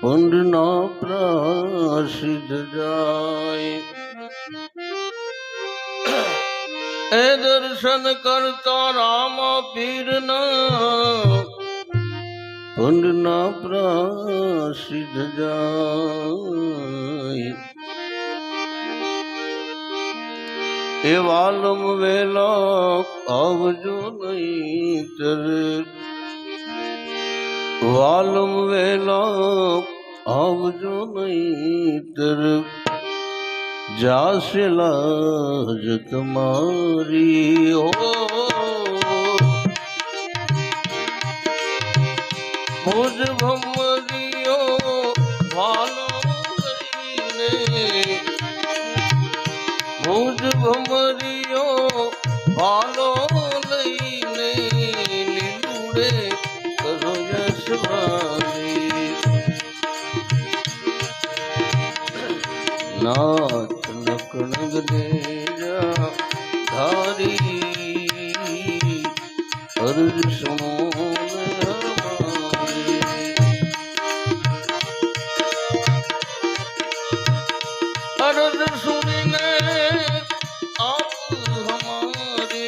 પુંડના પ્રસિદ્ધ જાય. એ દર્શન કરતા રામ પીરના. પુંડના પ્રસિદ્ધ જાય. એ વાલમ વેલો આવજો નહીં તરે. વાલમ વેલા આવજો નહીતર. જાશે લાજ તમારી ઓ. મુજ ભમરીઓ વાલમ લઈને મુજ ભમરિયો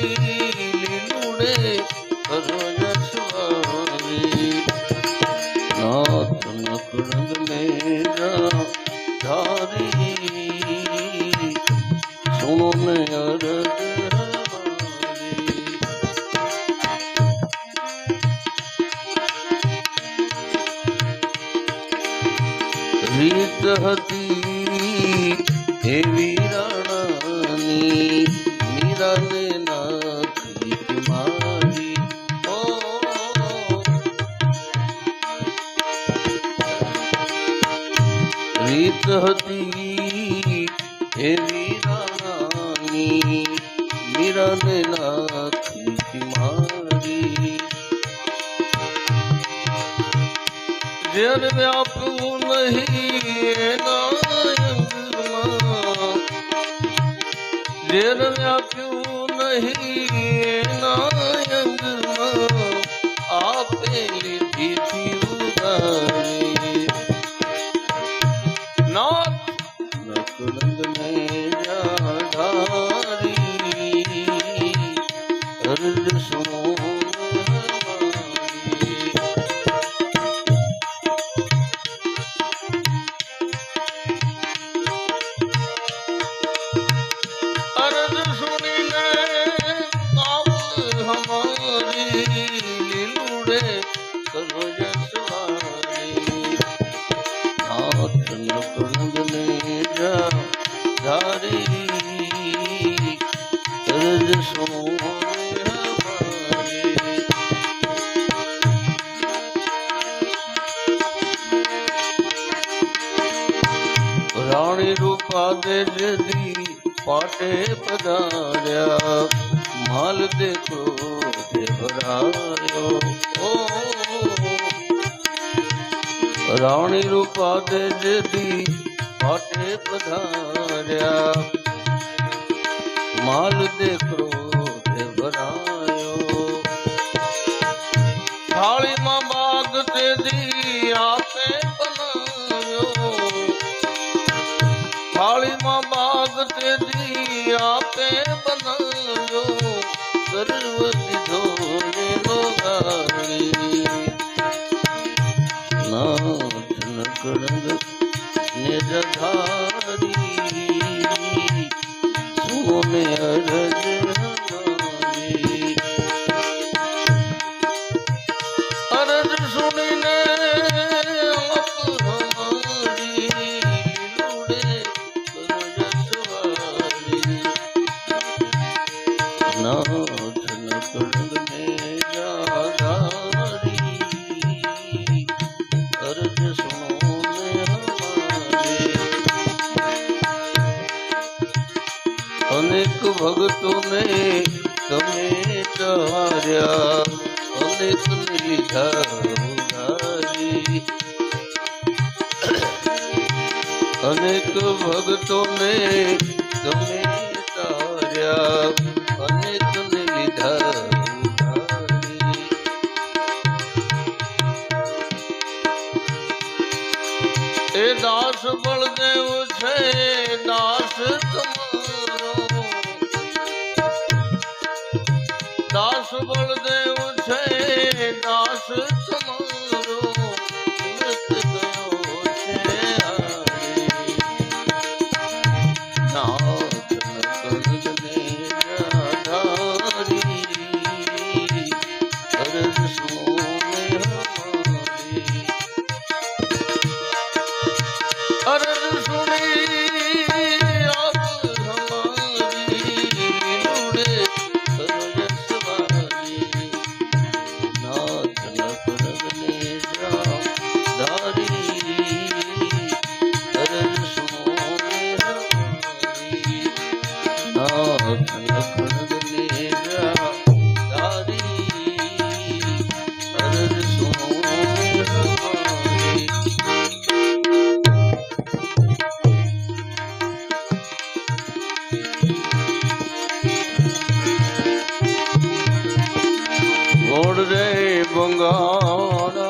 Thank you. જેર આપ્યું નહીં. એના રાણી રૂપા દે પાટે પધાર્યા. માલ દેખો દેવરાયો રાણી રૂપા દે જદી પાટે પધાર્યા. માલ દેખો દેવરાયો થાળીમાં બાગ તે આપે બનાવ્યો સર્વ દીધો એનો ગાળી નાથ નકળંગ ને જધારી સોને અરજ અરજ સુનીને અનેક ભક્તો ને તમે તાર્યા અનેક ને લીધા એ દાસ બળદેવ છે દાસ તમારો દાસ બળદેવ છે 那是怎么？Bangala.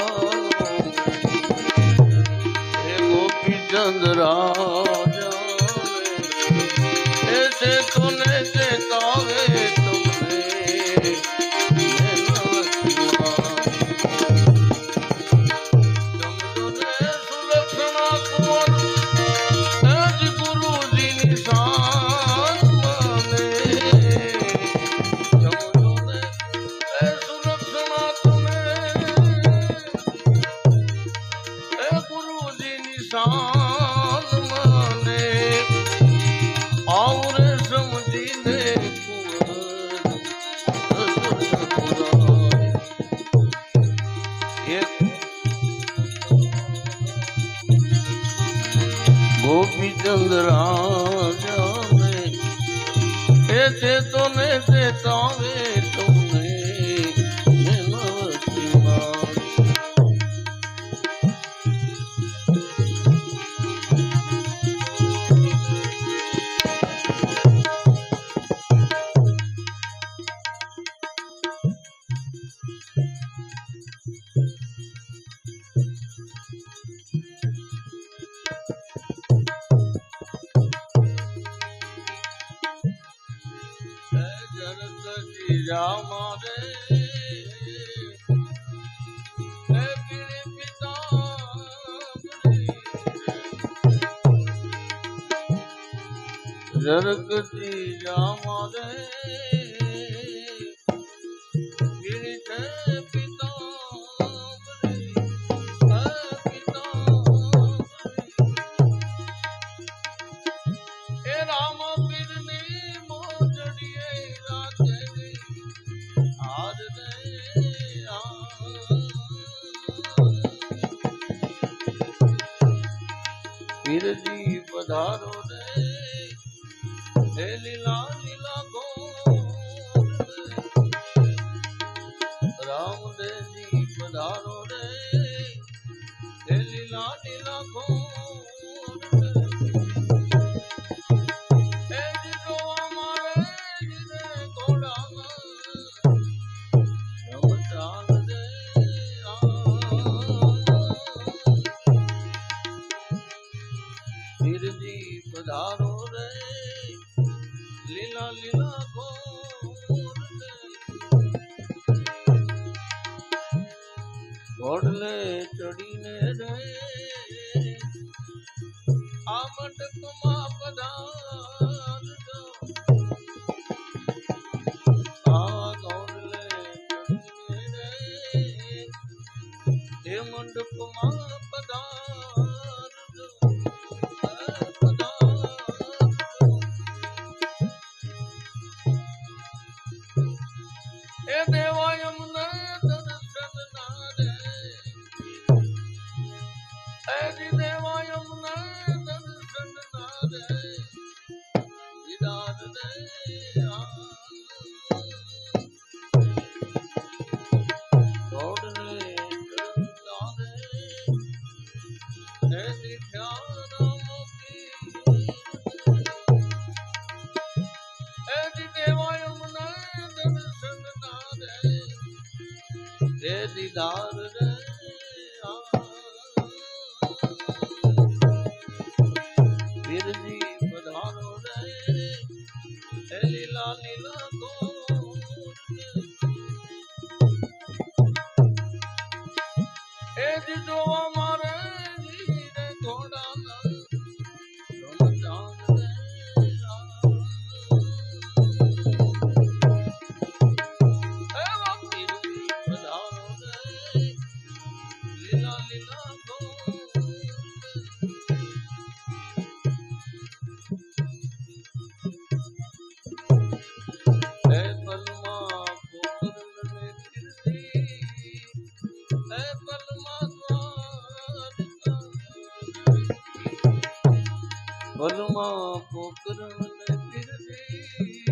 ચંદ્રા જામે તે તો ને તે તાવે શ્યામા રે રરકતી જામ રે તારો રે હે લીલા લીલા ગોંડ રામ દેજી પધારો રે હે લીલા લીલા ગોંડ ઘોડલે ચડીને રે. આ મટકમાં પધાર આ ઘોડલે ચડીને રે. એ મંડપમાં दे दीदार திருமண திருவே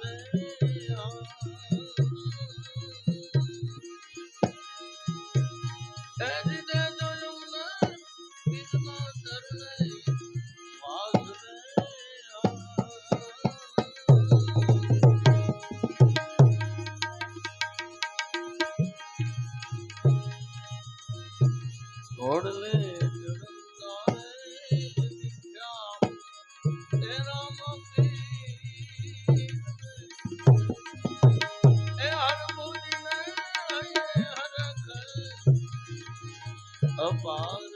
Yeah. 何妨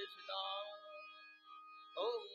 Krishna. Om oh,